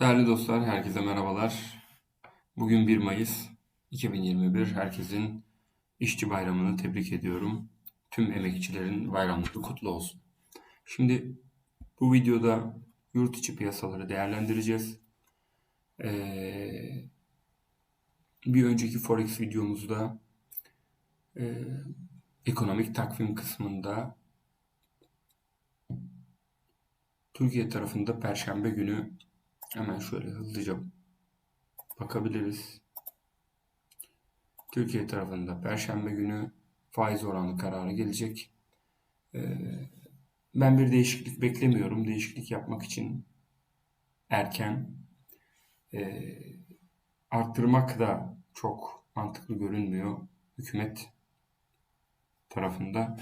Değerli dostlar, herkese merhabalar. Bugün 1 Mayıs 2021. Herkesin işçi bayramını tebrik ediyorum. Tüm emekçilerin bayramları kutlu olsun. Şimdi bu videoda yurt içi piyasaları değerlendireceğiz. Ee, bir önceki Forex videomuzda e, ekonomik takvim kısmında Türkiye tarafında Perşembe günü Hemen şöyle hızlıca bakabiliriz. Türkiye tarafında Perşembe günü faiz oranı kararı gelecek. Ee, ben bir değişiklik beklemiyorum. Değişiklik yapmak için erken. Ee, arttırmak da çok mantıklı görünmüyor. Hükümet tarafında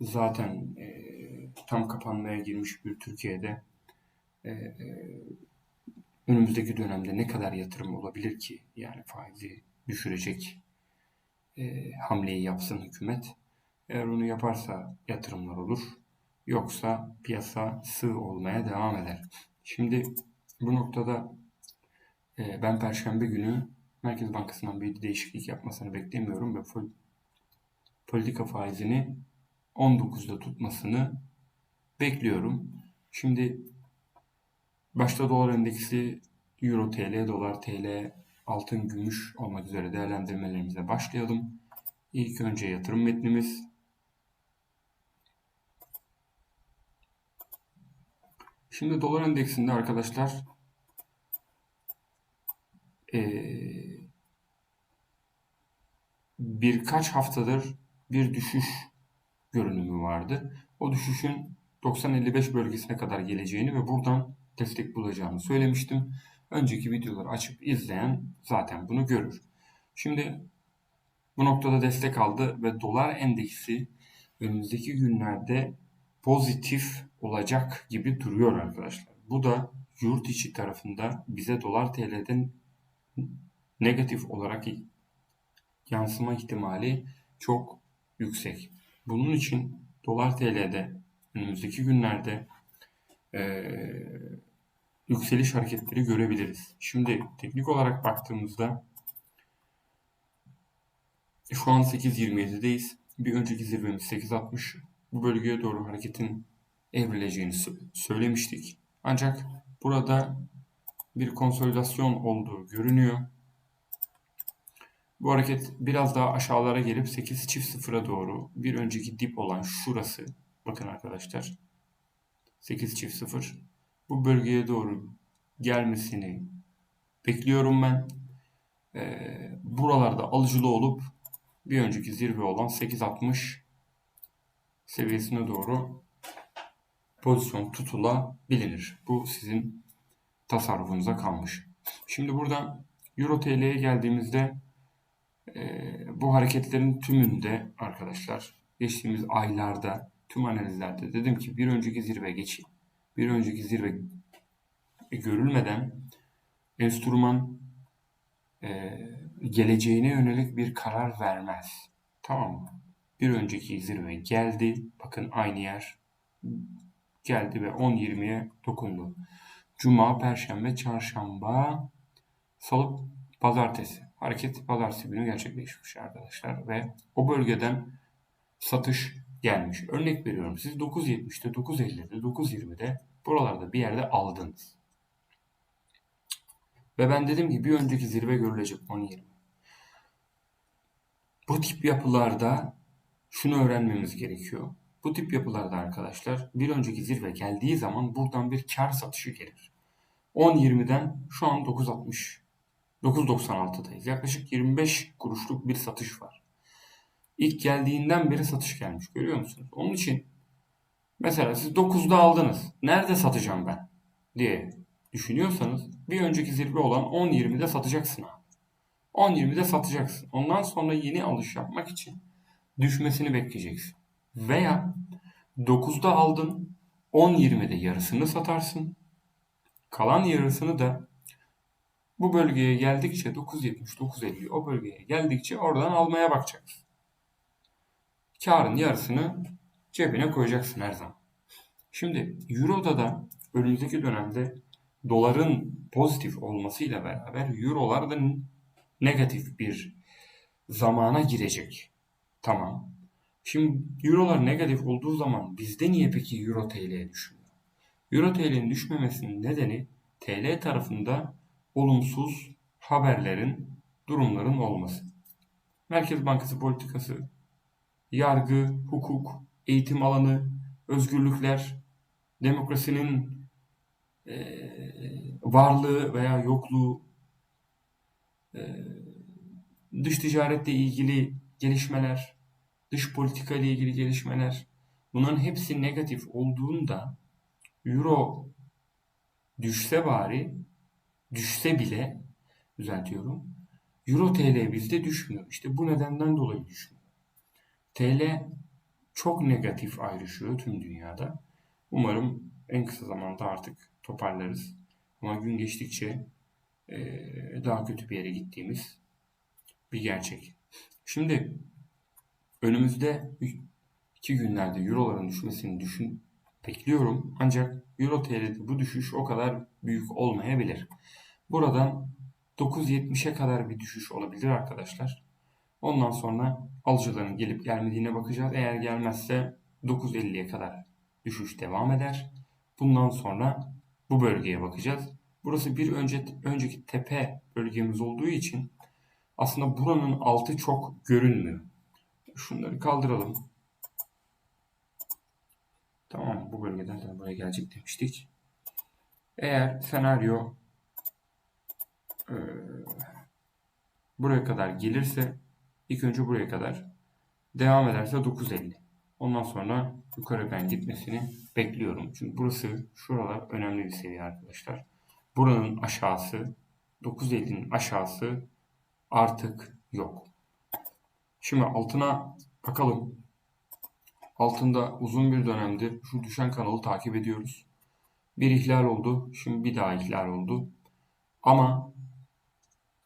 zaten e, tam kapanmaya girmiş bir Türkiye'de e, önümüzdeki dönemde ne kadar yatırım olabilir ki? Yani faizi düşürecek e, hamleyi yapsın hükümet. Eğer onu yaparsa yatırımlar olur. Yoksa piyasa sığ olmaya devam eder. Şimdi bu noktada e, ben Perşembe günü Merkez Bankası'ndan bir değişiklik yapmasını beklemiyorum ve politika faizini 19'da tutmasını bekliyorum. Şimdi Başta dolar endeksi, euro TL, dolar TL, altın, gümüş olmak üzere değerlendirmelerimize başlayalım. İlk önce yatırım metnimiz. Şimdi dolar endeksinde arkadaşlar birkaç haftadır bir düşüş görünümü vardı. O düşüşün 90-55 bölgesine kadar geleceğini ve buradan destek bulacağımı söylemiştim. Önceki videoları açıp izleyen zaten bunu görür. Şimdi bu noktada destek aldı ve dolar endeksi önümüzdeki günlerde pozitif olacak gibi duruyor arkadaşlar. Bu da yurt içi tarafında bize dolar TL'den negatif olarak yansıma ihtimali çok yüksek. Bunun için dolar TL'de önümüzdeki günlerde yükseliş hareketleri görebiliriz. Şimdi teknik olarak baktığımızda şu an 8.27'deyiz. Bir önceki zirvemiz 8.60. Bu bölgeye doğru hareketin evrileceğini söylemiştik. Ancak burada bir konsolidasyon olduğu görünüyor. Bu hareket biraz daha aşağılara gelip 8 çift sıfıra doğru bir önceki dip olan şurası bakın arkadaşlar 8 çift 0 bu bölgeye doğru gelmesini bekliyorum ben. Ee, buralarda alıcılı olup bir önceki zirve olan 8.60 seviyesine doğru pozisyon tutulabilir. Bu sizin tasarrufunuza kalmış. Şimdi burada Euro TL'ye geldiğimizde e, bu hareketlerin tümünde arkadaşlar geçtiğimiz aylarda tüm analizlerde dedim ki bir önceki zirve geçeyim. Bir önceki zirve görülmeden enstrüman e, geleceğine yönelik bir karar vermez. Tamam mı? Bir önceki zirve geldi. Bakın aynı yer geldi ve 10-20'ye dokundu. Cuma, Perşembe, Çarşamba, Salı, Pazartesi. Hareket Pazartesi günü gerçekleşmiş arkadaşlar ve o bölgeden satış gelmiş. Örnek veriyorum siz 9.70'te, 9.50'de, 9.20'de buralarda bir yerde aldınız. Ve ben dedim ki bir önceki zirve görülecek 10.20. Bu tip yapılarda şunu öğrenmemiz gerekiyor. Bu tip yapılarda arkadaşlar bir önceki zirve geldiği zaman buradan bir kar satışı gelir. 10.20'den şu an 9.60 9.96'dayız. Yaklaşık 25 kuruşluk bir satış var ilk geldiğinden beri satış gelmiş. Görüyor musunuz? Onun için mesela siz 9'da aldınız. Nerede satacağım ben? diye düşünüyorsanız bir önceki zirve olan 10-20'de satacaksın abi. 10-20'de satacaksın. Ondan sonra yeni alış yapmak için düşmesini bekleyeceksin. Veya 9'da aldın 10-20'de yarısını satarsın. Kalan yarısını da bu bölgeye geldikçe 9.70-9.50 o bölgeye geldikçe oradan almaya bakacaksın karın yarısını cebine koyacaksın her zaman. Şimdi Euro'da da önümüzdeki dönemde doların pozitif olmasıyla beraber eurolar da negatif bir zamana girecek. Tamam. Şimdi eurolar negatif olduğu zaman bizde niye peki euro TL'ye düşmüyor? Euro TL'nin düşmemesinin nedeni TL tarafında olumsuz haberlerin, durumların olması. Merkez Bankası politikası, yargı, hukuk, eğitim alanı, özgürlükler, demokrasinin e, varlığı veya yokluğu, e, dış ticaretle ilgili gelişmeler, dış politika ile ilgili gelişmeler, bunların hepsi negatif olduğunda Euro düşse bari, düşse bile düzeltiyorum. Euro TL bizde düşmüyor. İşte bu nedenden dolayı düşmüyor. TL çok negatif ayrışıyor tüm dünyada. Umarım en kısa zamanda artık toparlarız. Ama gün geçtikçe daha kötü bir yere gittiğimiz bir gerçek. Şimdi önümüzde iki günlerde euroların düşmesini düşün bekliyorum. Ancak euro TL'de bu düşüş o kadar büyük olmayabilir. Buradan 9.70'e kadar bir düşüş olabilir arkadaşlar. Ondan sonra alıcıların gelip gelmediğine bakacağız. Eğer gelmezse 9.50'ye kadar düşüş devam eder. Bundan sonra bu bölgeye bakacağız. Burası bir önce, önceki tepe bölgemiz olduğu için aslında buranın altı çok görünmüyor. Şunları kaldıralım. Tamam bu bölgeden de buraya gelecek demiştik. Eğer senaryo e, buraya kadar gelirse ilk önce buraya kadar devam ederse 9.50. Ondan sonra yukarı ben gitmesini bekliyorum. Çünkü burası şuralar önemli bir seviye arkadaşlar. Buranın aşağısı 9.50'nin aşağısı artık yok. Şimdi altına bakalım. Altında uzun bir dönemdir şu düşen kanalı takip ediyoruz. Bir ihlal oldu. Şimdi bir daha ihlal oldu. Ama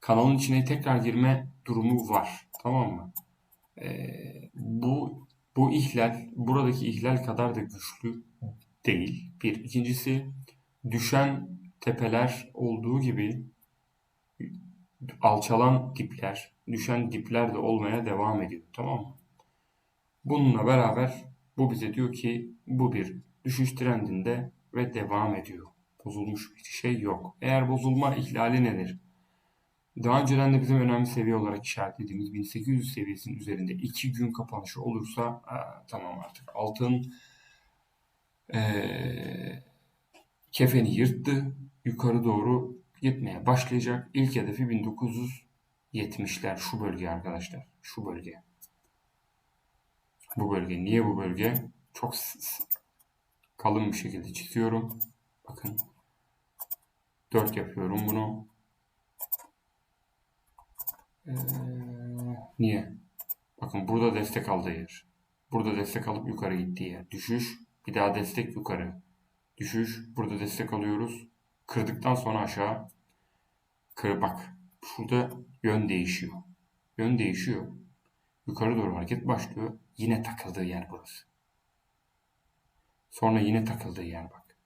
kanalın içine tekrar girme durumu var. Tamam mı? Ee, bu bu ihlal buradaki ihlal kadar da güçlü değil. Bir. ikincisi düşen tepeler olduğu gibi alçalan dipler, düşen dipler de olmaya devam ediyor. Tamam mı? Bununla beraber bu bize diyor ki bu bir düşüş trendinde ve devam ediyor. Bozulmuş bir şey yok. Eğer bozulma ihlali nedir? Daha önceden de bizim önemli seviye olarak işaretlediğimiz 1800 seviyesinin üzerinde 2 gün kapanışı olursa aa, tamam artık altın ee, kefeni yırttı. Yukarı doğru gitmeye başlayacak. İlk hedefi 1970'ler şu bölge arkadaşlar. Şu bölge. Bu bölge. Niye bu bölge? Çok kalın bir şekilde çiziyorum. Bakın. 4 yapıyorum bunu. Ee, niye? Bakın burada destek aldığı yer. Burada destek alıp yukarı gittiği yer. Düşüş. Bir daha destek yukarı. Düşüş. Burada destek alıyoruz. Kırdıktan sonra aşağı. Kır bak. Şurada yön değişiyor. Yön değişiyor. Yukarı doğru hareket başlıyor. Yine takıldığı yer burası. Sonra yine takıldığı yer bak.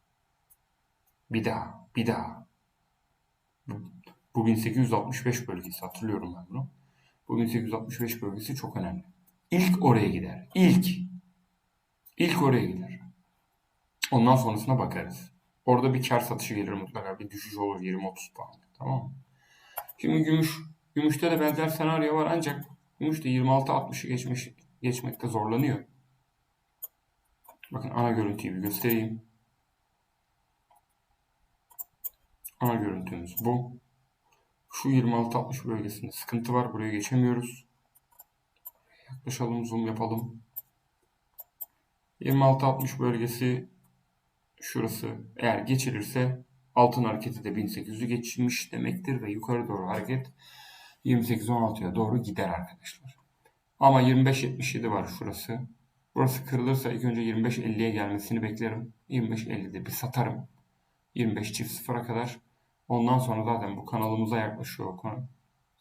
Bir daha, bir daha. Bu 1865 bölgesi hatırlıyorum ben bunu. Bu 1865 bölgesi çok önemli. İlk oraya gider. İlk. İlk oraya gider. Ondan sonrasına bakarız. Orada bir kar satışı gelir mutlaka. Bir düşüş olur 20-30 puan. Tamam mı? Şimdi gümüş. Gümüşte de benzer senaryo var ancak gümüş de 26-60'ı geçmiş, geçmekte zorlanıyor. Bakın ana görüntüyü bir göstereyim. Ana görüntümüz bu. Şu 26-60 bölgesinde sıkıntı var. Buraya geçemiyoruz. Yaklaşalım, zoom yapalım. 26-60 bölgesi şurası eğer geçilirse altın hareketi de 1800'ü geçmiş demektir ve yukarı doğru hareket 28-16'ya doğru gider arkadaşlar. Ama 25-77 var şurası. Burası kırılırsa ilk önce 25-50'ye gelmesini beklerim. 25-50'de bir satarım. 25 çift sıfıra kadar. Ondan sonra zaten bu kanalımıza yaklaşıyor.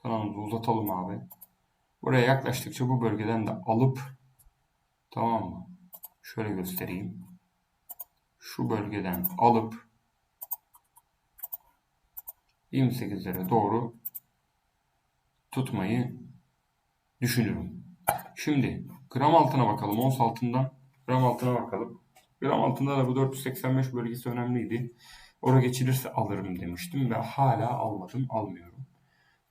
Kanalımızı uzatalım abi. Buraya yaklaştıkça bu bölgeden de alıp tamam mı? Şöyle göstereyim. Şu bölgeden alıp 28'lere doğru tutmayı düşünürüm. Şimdi gram altına bakalım. Ons altından gram altına bakalım. Gram altında da bu 485 bölgesi önemliydi. Oraya geçilirse alırım demiştim ve hala almadım, almıyorum.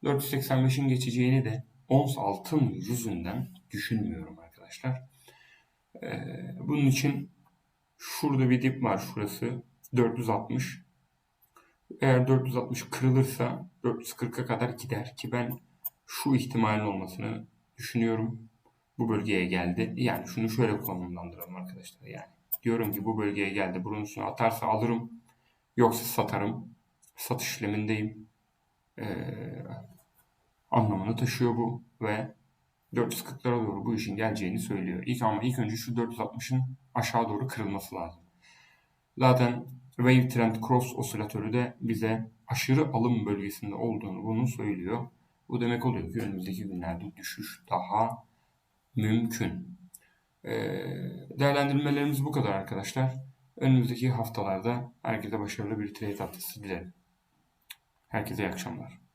485'in geçeceğini de ons altın yüzünden düşünmüyorum arkadaşlar. Ee, bunun için şurada bir dip var şurası 460. Eğer 460 kırılırsa 440'a kadar gider ki ben şu ihtimalin olmasını düşünüyorum. Bu bölgeye geldi. Yani şunu şöyle konumlandıralım arkadaşlar. Yani diyorum ki bu bölgeye geldi. Bunun üstüne atarsa alırım. Yoksa satarım. Satış işlemindeyim. Ee, anlamını taşıyor bu ve 440'lara doğru bu işin geleceğini söylüyor. İlk ama ilk önce şu 460'ın aşağı doğru kırılması lazım. Zaten Wave Trend Cross osilatörü de bize aşırı alım bölgesinde olduğunu bunu söylüyor. Bu demek oluyor ki önümüzdeki günlerde düşüş daha mümkün. Ee, değerlendirmelerimiz bu kadar arkadaşlar. Önümüzdeki haftalarda herkese başarılı bir trade haftası dilerim. Herkese iyi akşamlar.